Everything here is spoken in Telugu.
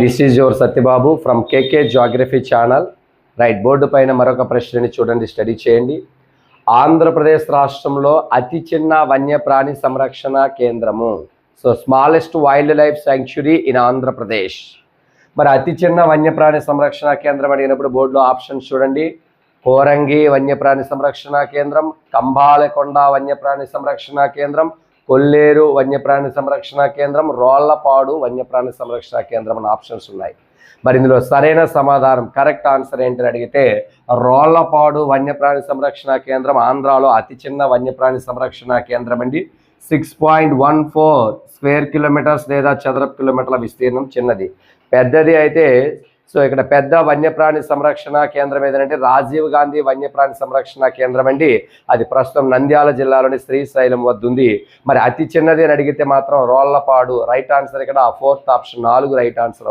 This is your Satyababu from KK geography channel right board పైన మరొక ప్రశ్నని చూడండి స్టడీ చేయండి. ఆంధ్రప్రదేశ్ రాష్ట్రంలో అతి చిన్న వన్యప్రాణి సంరక్షణ కేంద్రము. So smallest wildlife sanctuary in Andhra Pradesh. మరి అతి చిన్న వన్యప్రాణి సంరక్షణ కేంద్రం అడిగినప్పుడు బోర్డులో ఆప్షన్స్ చూడండి. కోరంగి వన్యప్రాణి సంరక్షణ కేంద్రం కంబాలకొండ వన్యప్రాణి సంరక్షణ కేంద్రం కొల్లేరు వన్యప్రాణి సంరక్షణ కేంద్రం రోళ్ళపాడు వన్యప్రాణి సంరక్షణ కేంద్రం అనే ఆప్షన్స్ ఉన్నాయి. మరి ఇందులో సరైన సమాధానం కరెక్ట్ ఆన్సర్ ఏంటని అడిగితే రోళ్ళపాడు వన్యప్రాణి సంరక్షణ కేంద్రం ఆంధ్రాలో అతి చిన్న వన్యప్రాణి సంరక్షణ కేంద్రం అండి. Six point one four square kilometres లేదా చదరపు కిలోమీటర్ల విస్తీర్ణం చిన్నది. పెద్దది అయితే సో ఇక్కడ పెద్ద వన్యప్రాణి సంరక్షణ కేంద్రం ఏదంటే రాజీవ్ గాంధీ వన్యప్రాణి సంరక్షణ కేంద్రం అండి. అది ప్రస్తుతం నంద్యాల జిల్లాలోని శ్రీశైలం వద్ద ఉంది మరి అతి చిన్నది అని అడిగితే మాత్రం రోళ్ళపాడు. రైట్ ఆన్సర్ ఇక్కడ ఫోర్త్ ఆప్షన్. నాలుగు రైట్ ఆన్సర్ అవుతుంది.